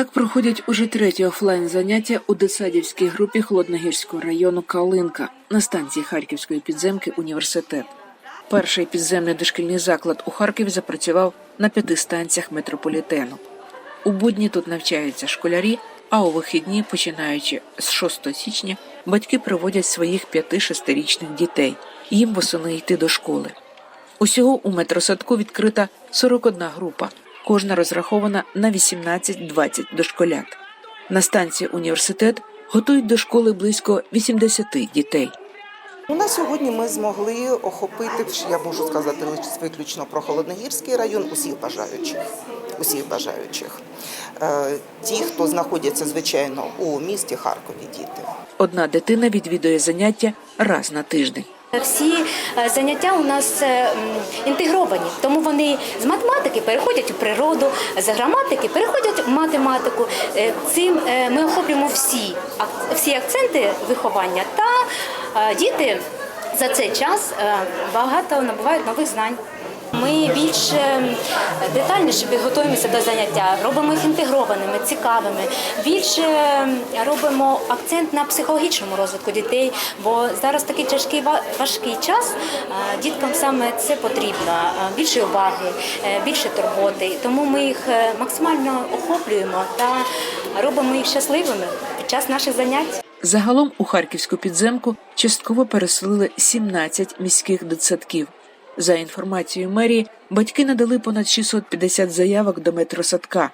проходять уже третє офлайн заняття у дитсадівській групі Холодногірського району Калинка на станції Харківської підземки університет. Перший підземний дошкільний заклад у Харкові запрацював на п'яти станціях метрополітену. У будні тут навчаються школярі, а у вихідні, починаючи з 6 січня, батьки приводять своїх 5-6-річних дітей. Їм восени йти до школи. Усього у метросадку відкрита 41 група, кожна розрахована на 18-20 дошколят. На станції університет готують до школи близько 80 дітей. Ну, на сьогодні ми змогли охопити, я можу сказати лише виключно про Холодногірський район, усіх бажаючих. Усіх бажаючих. Е, Ті, хто знаходяться, звичайно, у місті Харкові, діти. Одна дитина відвідує заняття раз на тиждень. Всі е, заняття у нас е, інтегровані, тому вони з математики переходять у природу, з граматики переходять в математику. Е, Цим ми охоплюємо всі, всі акценти виховання, та діти за цей час багато набувають нових знань. Ми більш е, детальніше підготуємося до заняття, робимо їх інтегрованими, цікавими. Більше робимо акцент на психологічному розвитку дітей, бо зараз такий тяжкий важкий час. Діткам саме це потрібно. Більше уваги, е, більше турботи. Тому ми їх е, максимально охоплюємо та робимо їх щасливими під час наших занять. Загалом у харківську підземку частково переселили 17 міських дитсадків. За інформацією мерії, батьки надали понад 650 заявок до метросадка.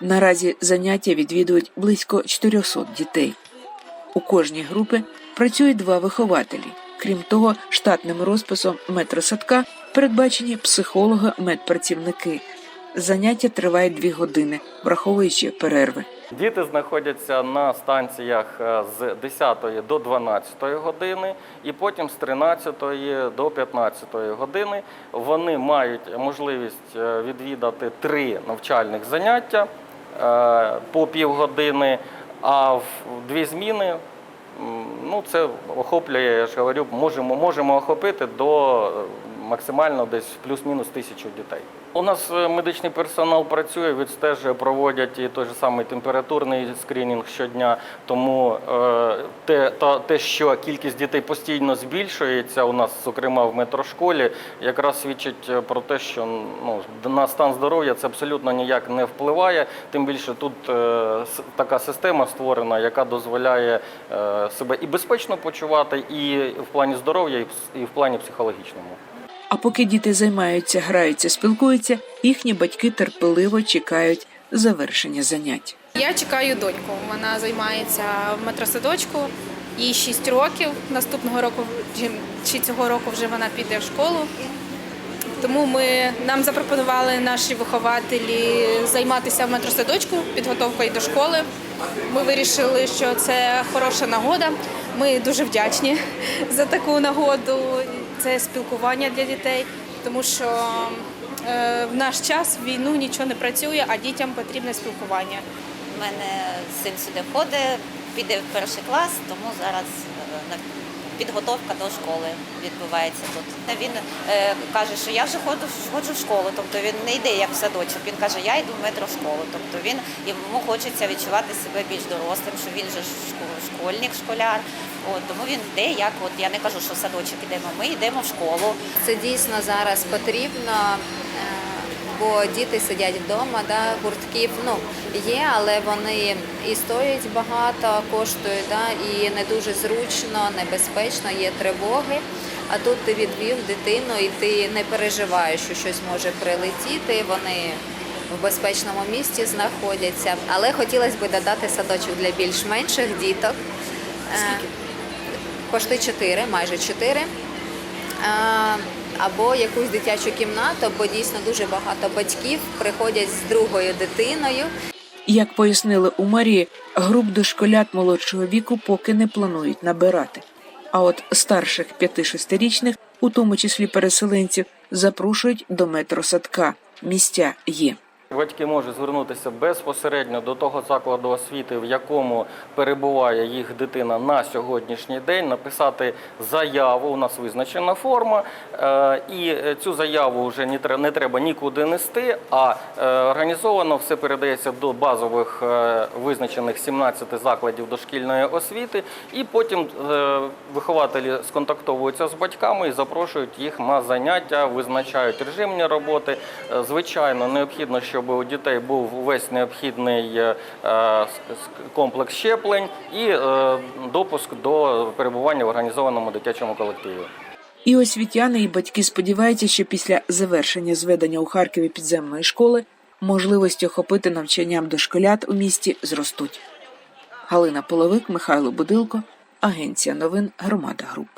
Наразі заняття відвідують близько 400 дітей. У кожній групі працюють два вихователі. Крім того, штатним розписом метросадка передбачені психологи, медпрацівники. Заняття тривають дві години, враховуючи перерви. Діти знаходяться на станціях е, з 10 до 12 години, і потім з 13 до 15 години вони мають можливість е, відвідати три навчальних заняття е, по півгодини, а в дві зміни. Ну, це охоплює, я ж говорю, можемо, можемо охопити до максимально десь плюс-мінус тисячу дітей. У нас е, медичний персонал працює, відстежує, проводять і той же самий температурний скринінг щодня. Тому е, те, та, те, що кількість дітей постійно збільшується, у нас, зокрема, в метрошколі, якраз свідчить е, про те, що ну, на стан здоров'я це абсолютно ніяк не впливає. Тим більше тут така система створена, яка дозволяє себе і безпечно почувати, і в плані здоров'я, і в плані психологічному. А поки діти займаються, граються, спілкуються, їхні батьки терпеливо чекають завершення занять. Я чекаю доньку. Вона займається в метросадочку. Їй 6 років. Наступного року чи- цього року вже вона піде в школу. Тому ми нам запропонували наші вихователі займатися в метросадочку, підготовкою до школи. Ми вирішили, що це хороша нагода. Ми дуже вдячні за таку нагоду. Це спілкування для дітей, тому що е, в наш час в війну нічого не працює, а дітям потрібне спілкування. У мене син сюди ходить, піде в перший клас, тому зараз е, підготовка до школи відбувається тут. Він е, каже, що я вже ходжу, ходжу в школу, тобто він не йде як в садочок. Він каже, я йду в метрошколу. Тобто він йому хочеться відчувати себе більш дорослим, що він же школьник, школяр. От, тому він йде, як от я не кажу, що в садочок йдемо. Ми йдемо в школу. Це дійсно зараз потрібно, бо діти сидять вдома, да, гуртків ну, є, але вони і стоять багато, коштують, да, і не дуже зручно, небезпечно, є тривоги. А тут ти відвів дитину і ти не переживаєш, що щось може прилетіти. Вони в безпечному місці знаходяться. Але хотілося б додати садочок для більш менших діток. Скільки? Пошти 4, майже 4. Або якусь дитячу кімнату, бо дійсно дуже багато батьків приходять з другою дитиною. Як пояснили у Марії, груп дошколят молодшого віку поки не планують набирати. А от старших 5-6-річних, у тому числі переселенців, запрошують до метросадка. Місця є. Батьки можуть звернутися безпосередньо до того закладу освіти, в якому перебуває їх дитина на сьогоднішній день, написати заяву. У нас визначена форма, е, і цю заяву вже не треба нікуди нести. А е, організовано все передається до базових е, визначених 17 закладів дошкільної освіти, і потім вихователі сконтактовуються з батьками і запрошують їх на заняття, визначають режимні роботи. Звичайно, необхідно, щоб у дітей був весь необхідний е, е, комплекс щеплень і е, допуск до перебування в організованому дитячому колективі. І освітяни, і батьки сподіваються, що після завершення зведення у Харкові підземної школи можливості охопити навчанням дошколят у місті зростуть. Галина Половик, Михайло Будилко, Агенція новин Громада Груп.